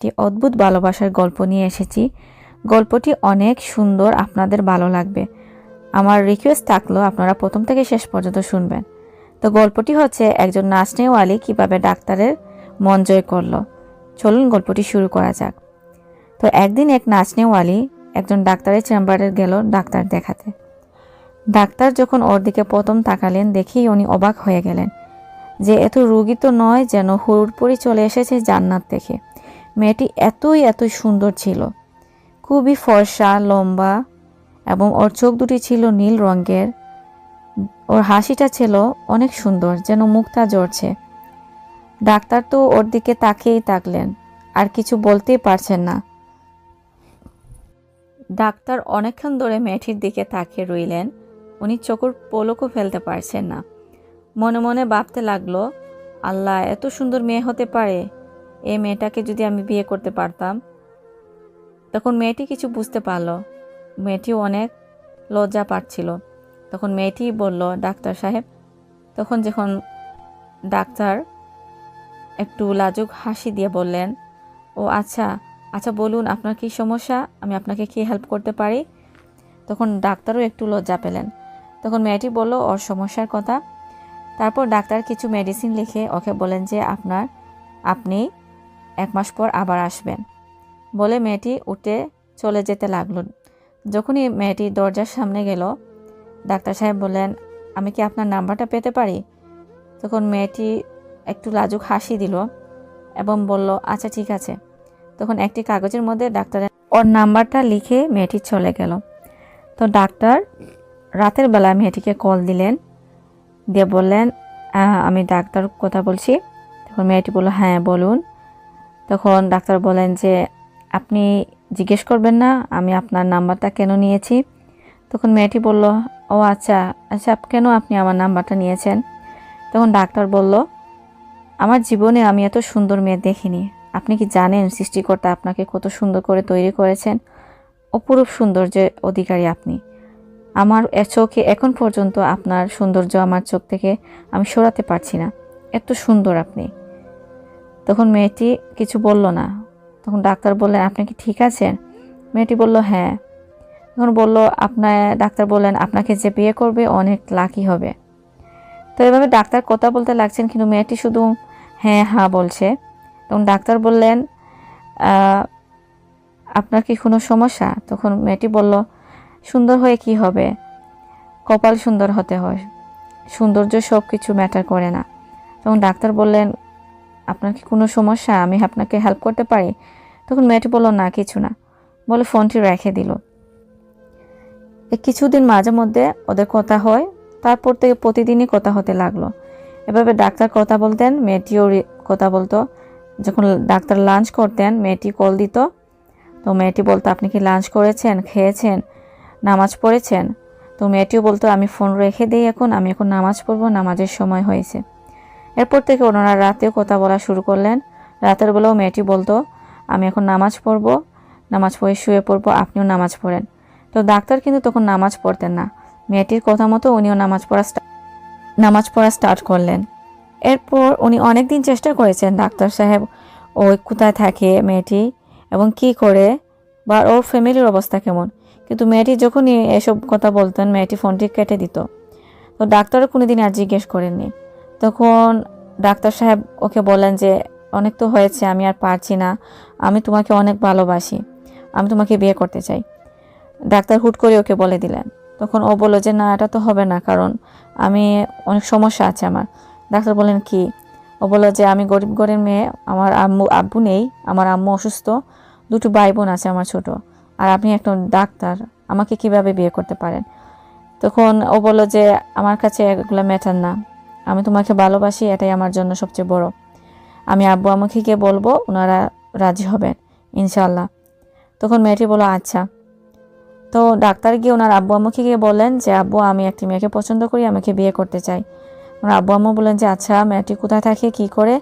একটি অদ্ভুত ভালোবাসার গল্প নিয়ে এসেছি। গল্পটি অনেক সুন্দর, আপনাদের ভালো লাগবে। আমার রিকোয়েস্ট থাকল আপনারা প্রথম থেকে শেষ পর্যন্ত শুনবেন। তো গল্পটি হচ্ছে একজন নাচনেওয়ালি কীভাবে ডাক্তারের মন জয় করল। চলুন গল্পটি শুরু করা যাক। তো একদিন এক নাচনেওয়ালি একজন ডাক্তারের চেম্বারে গেল ডাক্তার দেখাতে। ডাক্তার যখন ওর দিকে প্রথম তাকালেন, দেখেই উনি অবাক হয়ে গেলেন যে এত রুগী তো নয় যেন হুড়পুরি চলে এসেছে জান্নাত দেখে। মেয়েটি এতই এতই সুন্দর ছিল। খুবই ফর্সা, লম্বা এবং ওর চোখ দুটি ছিল নীল রঙের। ওর হাসিটা ছিল অনেক সুন্দর, যেন মুক্তা জ্বরছে ডাক্তার তো ওর দিকে তাকিয়েই তাকলেন আর কিছু বলতেই পারছেন না। ডাক্তার অনেকক্ষণ ধরে মেয়েটির দিকে তাকিয়ে রইলেন। উনি চোখের পলকও ফেলতে পারছেন না। মনে মনে ভাবতে লাগল, আল্লাহ, এত সুন্দর মেয়ে হতে পারে। এই মেয়েটাকে যদি আমি বিয়ে করতে পারতাম। তখন মেয়েটি কিছু বুঝতে পারল। মেয়েটিও অনেক লজ্জা পাচ্ছিল। তখন মেয়েটি বলল, ডাক্তার সাহেব। তখন যখন ডাক্তার একটু লাজুক হাসি দিয়ে বললেন, ও আচ্ছা আচ্ছা বলুন আপনার কি সমস্যা? আমি আপনাকে কি হেল্প করতে পারি? তখন ডাক্তারও একটু লজ্জা পেলেন। তখন মেয়েটি বলল, ওর সমস্যার কথা। তারপর ডাক্তার কিছু মেডিসিন লিখে ওকে বলেন যে, আপনার, আপনি এক মাস পর আবার আসবেন। বলে মেয়েটি উঠে চলে যেতে লাগল। যখনই মেয়েটি দরজার সামনে গেল ডাক্তার সাহেব বললেন আমি কি আপনার নাম্বারটা পেতে পারি? তখন মেয়েটি একটু লাজুক হাসি দিল এবং বলল আচ্ছা ঠিক আছে। তখন একটি কাগজের মধ্যে ডাক্তারের ওর নাম্বারটা লিখে মেয়েটি চলে গেল। তো ডাক্তার রাতের বেলা মেয়েটিকে কল দিলেন দিয়ে বললেন "আহ, আমি ডাক্তার কথা বলছি। তখন মেয়েটি বলল হ্যাঁ বলুন। তখন ডাক্তার বলেন যে, আপনি জিজ্ঞেস করবেন না, আমি আপনার নাম্বারটা কেন নিয়েছি? তখন মেয়েটি বলল, ও আচ্ছা আচ্ছা কেন আপনি আমার নাম্বারটা নিয়েছেন? তখন ডাক্তার বলল, আমার জীবনে আমি এত সুন্দর মেয়ে দেখিনি। আপনি কি জানেন সৃষ্টিকর্তা আপনাকে কত সুন্দর করে তৈরি করেছেন? অপরূপ সৌন্দর্যের অধিকারী আপনি। আমার চোখে এখন পর্যন্ত আপনার সৌন্দর্য আমার চোখ থেকে আমি সরাতে পারছি না। এত সুন্দর আপনি। তখন মেয়েটি কিছু বলল না। তখন ডাক্তার বললেন, আপনি কি ঠিক আছেন? মেয়েটি বলল হ্যাঁ। তখন বলল, আপনার, ডাক্তার বললেন, আপনাকে যে বিয়ে করবে, অনেক লাকি হবে। তো এভাবে ডাক্তার কথা বলতে লাগছেন, কিন্তু মেয়েটি শুধু হ্যাঁ হ্যাঁ বলছে। তখন ডাক্তার বললেন আপনার কি কোনো সমস্যা? তখন মেয়েটি বলল, সুন্দর হয়ে কি হবে? কপাল সুন্দর হতে হয়। সৌন্দর্য সব কিছু ম্যাটার করে না। তখন ডাক্তার বললেন আপনার কি কোনো সমস্যা, আমি আপনাকে হেল্প করতে পারি? তখন মেয়েটি বলল, না, কিছু না। বলে ফোনটি রেখে দিল। কিছুদিন মাঝে মধ্যে ওদের কথা হয়, তারপর থেকে প্রতিদিনই কথা হতে লাগল। এভাবে ডাক্তার কথা বলতেন, মেয়েটিও কথা বলতো। যখন ডাক্তার লাঞ্চ করতেন, মেয়েটি কল দিত। তো মেয়েটি বলতো, আপনি কি লাঞ্চ করেছেন? খেয়েছেন? নামাজ পড়েছেন? তো মেয়েটিও বলতো, আমি ফোন রেখে দিই এখন, আমি এখন নামাজ পড়ব, নামাজের সময় হয়েছে। এরপর থেকে ওনারা রাতেও কথা বলা শুরু করলেন। রাতের বেলাও মেয়েটি বলতো, আমি এখন নামাজ পড়ব, নামাজ পড়ে শুয়ে পড়ব, আপনিও নামাজ পড়েন। তো ডাক্তার কিন্তু তখন নামাজ পড়তেন না। মেয়েটির কথা মতো উনিও নামাজ পড়া নামাজ পড়া স্টার্ট করলেন। এরপর উনি অনেক দিন চেষ্টা করেছেন ডাক্তার সাহেব ওই কোথায় থাকে মেয়েটি এবং কি করে বা ওর ফ্যামিলির অবস্থা কেমন। কিন্তু মেয়েটি যখনই এসব কথা বলতেন, মেয়েটি ফোনটি কেটে দিত। তো ডাক্তারও কোনোদিন আর জিজ্ঞেস করেননি। তখন ডাক্তার সাহেব ওকে বললেন যে, অনেক তো হয়েছে, আমি আর পারছি না। আমি তোমাকে অনেক ভালোবাসি। আমি তোমাকে বিয়ে করতে চাই। ডাক্তার হুট করে ওকে বলে দিলেন। তখন ও বলল যে, না, এটা তো হবে না, কারণ আমি, অনেক সমস্যা আছে আমার। ডাক্তার বললেন, কি? ও বলল যে, আমি গরিব গরিব মেয়ে, আমার আম্মু, আব্বু নেই, আমার আম্মু অসুস্থ, দুটো ভাই বোন আছে আমার ছোট, আর আপনি একটা ডাক্তার, আমাকে কীভাবে বিয়ে করতে পারেন? তখন ও বলল যে, আমার কাছে এগুলো ম্যাটার না। আমি তোমাকে ভালোবাসি, এটাই আমার জন্য সবচেয়ে বড়। আমি আব্বু আমাকে বলব, ওনারা রাজি হবেন ইনশাল্লাহ তখন মেয়েটি বলো আচ্ছা। তো ডাক্তার গিয়ে ওনার আব্বু আম্মুকে গিয়ে বললেন যে, আব্বু, আমি একটি মেয়েকে পছন্দ করি, আমাকে বিয়ে করতে চাই। ওনার আব্বু আম্মু বলেন যে আচ্ছা মেয়েটি কোথায় থাকে, কি করে?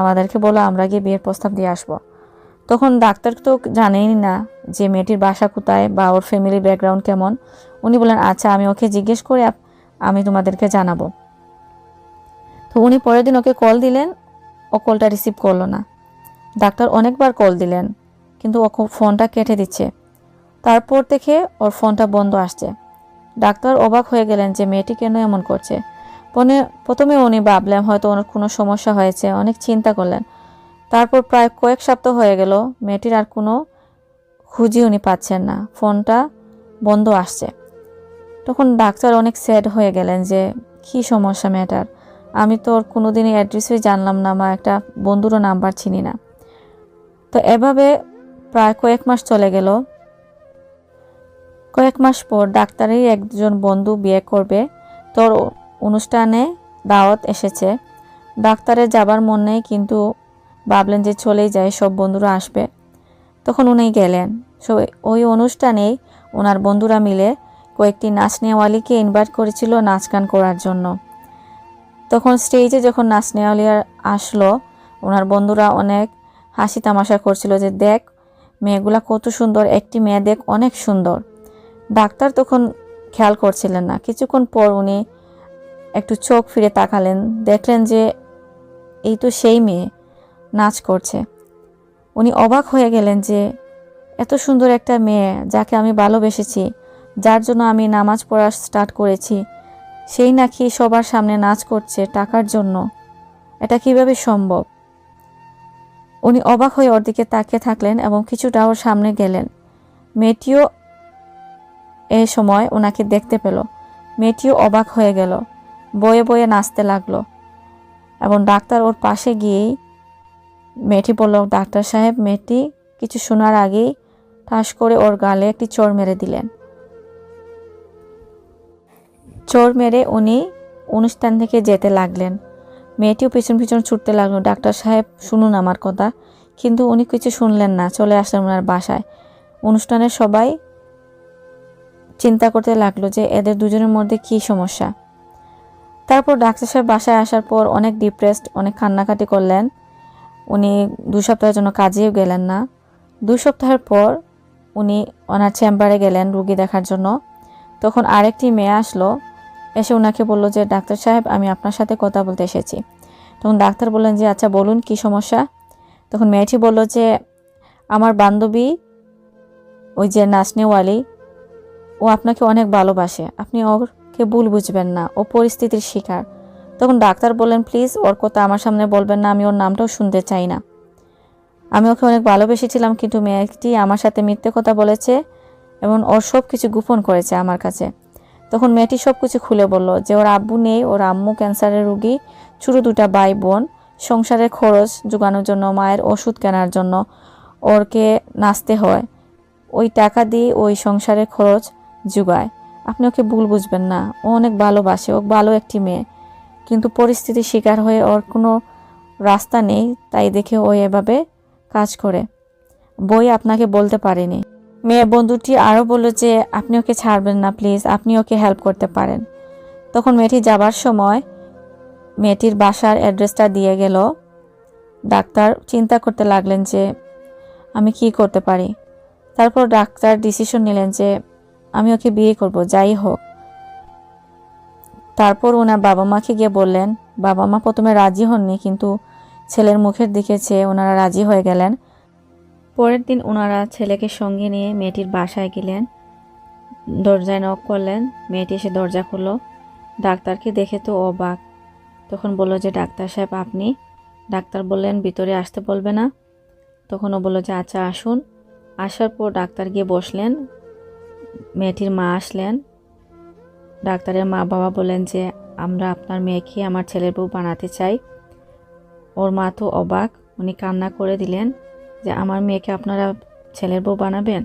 আমাদেরকে বলো, আমরা গিয়ে বিয়ের প্রস্তাব দিয়ে আসব। তখন ডাক্তার তো জানেনই না যে, মেয়েটির বাসা কোথায় বা ওর ফ্যামিলি ব্যাকগ্রাউন্ড কেমন। উনি বলেন আচ্ছা আমি ওকে জিজ্ঞেস করে আমি তোমাদেরকে জানাব। তো উনি পরের দিন ওকে কল দিলেন। ও কলটা রিসিভ করল না। ডাক্তার অনেকবার কল দিলেন, কিন্তু ও ফোনটা কেটে দিচ্ছে। তারপর থেকে ওর ফোনটা বন্ধ আসছে। ডাক্তার অবাক হয়ে গেলেন যে মেয়েটি কেন এমন করছে। পনে প্রথমে উনি ভাবলেন হয়তো ওনার কোনো সমস্যা হয়েছে, অনেক চিন্তা করলেন। তারপর প্রায় কয়েক সপ্তাহ হয়ে গেল মেয়েটির আর কোনো খুঁজি উনি পাচ্ছেন না। ফোনটা বন্ধ আসছে। তখন ডাক্তার অনেক স্যাড হয়ে গেলেন যে, কী সমস্যা মেয়েটার? আমি তো ওর কোনোদিনই অ্যাড্রেসই জানলাম না আমার একটা বন্ধুরও নাম্বার চিনি না। তো এভাবে প্রায় কয়েক মাস চলে গেল। কয়েক মাস পর ডাক্তারেরই একজন বন্ধু বিয়ে করবে। তোর অনুষ্ঠানে দাওয়াত এসেছে। ডাক্তারের যাবার মন নেই, কিন্তু ভাবলেন যে চলেই যায়, সব বন্ধুরা আসবে। তখন উনি গেলেন। সো ওই অনুষ্ঠানেই ওনার বন্ধুরা মিলে কয়েকটি নাচ নেওয়ালিকে ইনভাইট করেছিল নাচ গান করার জন্য। তখন স্টেজে যখন নাচনেওয়ালি আসলো, ওনার বন্ধুরা অনেক হাসি তামাশা করছিল যে, দেখ, মেয়েগুলা কত সুন্দর, একটি মেয়ে দেখ, অনেক সুন্দর। ডাক্তার তখন খেয়াল করছিলেন না। কিছুক্ষণ পর উনি একটু চোখ ফিরে তাকালেন, দেখলেন যে, এই তো সেই মেয়ে, নাচ করছে। উনি অবাক হয়ে গেলেন যে, এত সুন্দর একটা মেয়ে, যাকে আমি ভালোবেসেছি, যার জন্য আমি নামাজ পড়া স্টার্ট করেছি সেই নাকি সবার সামনে নাচ করছে টাকার জন্য। এটা কীভাবে সম্ভব? উনি অবাক হয়ে ওর দিকে তাকিয়ে থাকলেন এবং কিছুটা ওর সামনে গেলেন। মেয়েটিও এ সময় ওনাকে দেখতে পেল। মেয়েটিও অবাক হয়ে গেল। বয়ে বয়ে নাচতে লাগল। এবং ডাক্তার ওর পাশে গিয়েই মেয়েটি বলল, ডাক্তার সাহেব, মেয়েটি কিছু শোনার আগেই ঠাস করে ওর গালে একটি চোর মেরে দিলেন। চোর মেরে উনি অনুষ্ঠান থেকে যেতে লাগলেন। মেয়েটিও পিছন পিছন ছুটতে লাগল। ডাক্তার সাহেব, শুনুন আমার কথা। কিন্তু উনি কিছু শুনলেন না, চলে আসলেন ওনার বাসায়। অনুষ্ঠানের সবাই চিন্তা করতে লাগল যে এদের দুজনের মধ্যে কি সমস্যা। তারপর ডাক্তার সাহেব বাসায় আসার পর অনেক ডিপ্রেসড অনেক কান্নাকাটি করলেন। উনি দু সপ্তাহের জন্য কাজেও গেলেন না। দু সপ্তাহের পর উনি ওনার চেম্বারে গেলেন রুগী দেখার জন্য। তখন আরেকটি মেয়ে আসলো। এসে ওনাকে বলল যে, ডাক্তার সাহেব, আমি আপনার সাথে কথা বলতে এসেছি। তখন ডাক্তার বললেন যে আচ্ছা বলুন, কি সমস্যা? তখন মেয়েটি বলল যে, আমার বান্ধবী, ওই যে নাচনেওয়ালি ও আপনাকে অনেক ভালোবাসে। আপনি ওকে ভুল বুঝবেন না। ও পরিস্থিতির শিকার। তখন ডাক্তার বললেন, প্লিজ, ওর কথা আমার সামনে বলবেন না, আমি ওর নামটাও শুনতে চাই না। আমি ওকে অনেক ভালোবেসেছিলাম, কিন্তু মেয়েটি আমার সাথে মিথ্যে কথা বলেছে এবং ওর সব কিছু গোপন করেছে আমার কাছে। তখন মেয়েটি সব কিছু খুলে বলল যে, ওর আব্বু নেই, ওর আম্মু ক্যান্সারের রুগী ছোটো দুটা ভাই বোন। সংসারের খরচ যোগানোর জন্য, মায়ের ওষুধ কেনার জন্য ওরকে নাচতে হয়। ওই টাকা দিয়ে ওই সংসারের খরচ যোগায় আপনি ওকে ভুল বুঝবেন না। ও অনেক ভালোবাসে, ও ভালো একটি মেয়ে। কিন্তু পরিস্থিতির শিকার হয়ে ওর কোনো রাস্তা নেই, তাই দেখে ও এভাবে কাজ করে। বই আপনাকে বলতে পারেনি। মেয়ে বন্ধুটি আরও বলল যে, আপনি ওকে ছাড়বেন না, প্লিজ। আপনি ওকে হেল্প করতে পারেন। তখন মেয়েটি যাবার সময় মেয়েটির বাসার অ্যাড্রেসটা দিয়ে গেল। ডাক্তার চিন্তা করতে লাগলেন যে, আমি কি করতে পারি? তারপর ডাক্তার ডিসিশন নিলেন যে, আমি ওকে বিয়ে করব, যাই হোক। তারপর ওনার বাবা মাকে গিয়ে বললেন বাবা মা প্রথমে রাজি হননি, কিন্তু ছেলের মুখের দিকে চেয়ে ওনারা রাজি হয়ে গেলেন। পরের দিন ওনারা ছেলেকে সঙ্গে নিয়ে মেয়েটির বাসায় গেলেন। দরজায় নক করলেন। মেয়েটি এসে দরজা খুললো। ডাক্তারকে দেখে তো অবাক। তখন বলল যে, ডাক্তার সাহেব, আপনি? ডাক্তার বললেন, ভিতরে আসতে বলবে না। তখন ও বলল যে আচ্ছা আসুন। আসার পর ডাক্তার গিয়ে বসলেন। মেয়েটির মা আসলেন। ডাক্তারের মা বাবা বলেন যে, আমরা আপনার মেয়েকে আমার ছেলের বউ বানাতে চাই। ওর মা তো অবাক। উনি কান্না করে দিলেন। যে আমার মেয়েকে আপনারা ছেলের বউ বানাবেন?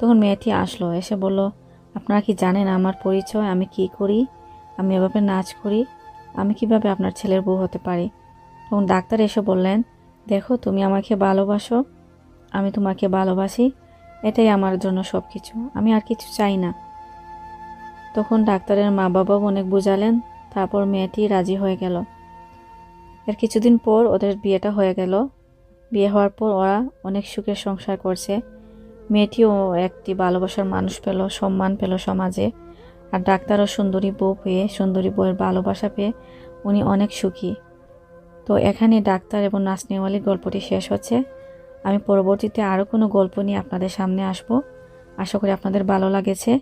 তখন মেয়েটি আসলো, এসে বলল, আপনারা কি জানেন আমার পরিচয়? আমি কি করি? আমি এভাবে নাচ করি? আমি কীভাবে আপনার ছেলের বউ হতে পারি? তখন ডাক্তার এসে বললেন, দেখো, তুমি আমাকে ভালোবাসো, আমি তোমাকে ভালোবাসি, এটাই আমার জন্য সব কিছু আমি আর কিছু চাই না। তখন ডাক্তারের মা বাবাও অনেক বুঝালেন, তারপর মেয়েটি রাজি হয়ে গেল। এর কিছুদিন পর ওদের বিয়েটা হয়ে গেল। বিয়ে হওয়ার পর ওরা অনেক সুখের সংসার করছে। মেয়েটিও একটি ভালোবাসার মানুষ পেল, সম্মান পেল সমাজে। আর ডাক্তারও সুন্দরী বউ পেয়ে, সুন্দরী বউয়ের ভালোবাসা পেয়ে উনি অনেক সুখী। তো এখানে ডাক্তার এবং নাসনিওয়ালির গল্পটি শেষ হচ্ছে। আমি পরবর্তীতে আরও কোনো গল্প নিয়ে আপনাদের সামনে আসব। আশা করি আপনাদের ভালো লাগেছে।